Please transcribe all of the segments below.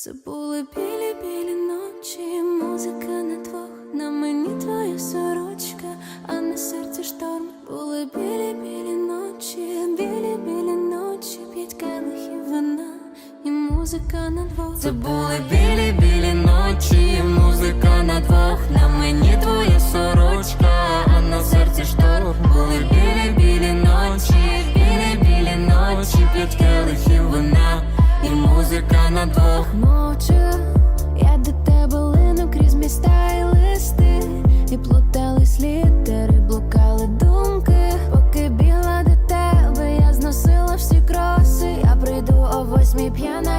Це були білі білі ночі, музика на двох, на мені твоя сорочка, а на серці шторм. Були білі білі ночі, білі білі ночі, п'ять келихів вина і музика на двох. Це були білі білі ночі, музика на двох, на мені твоя сорочка, прийду о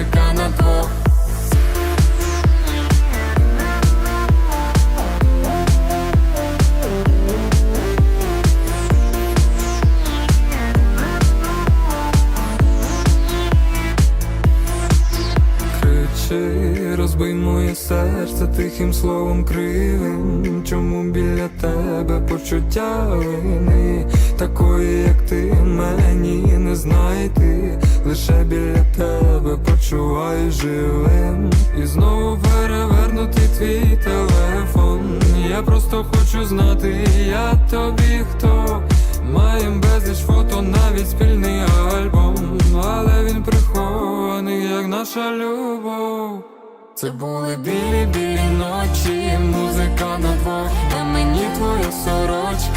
музика на двох. Кричи, розбий моє серце тихим словом кривим. Чому біля тебе почуття вини такої, як ти мені не знайти, лише біля тебе почуваю живим. І знову перевернути твій телефон. Я просто хочу знати, я тобі хто. Маєм безліч фото, навіть спільний альбом, але він прихований, як наша любов. Це були білі білі ночі, музика на двох, на мені твоя сорочка,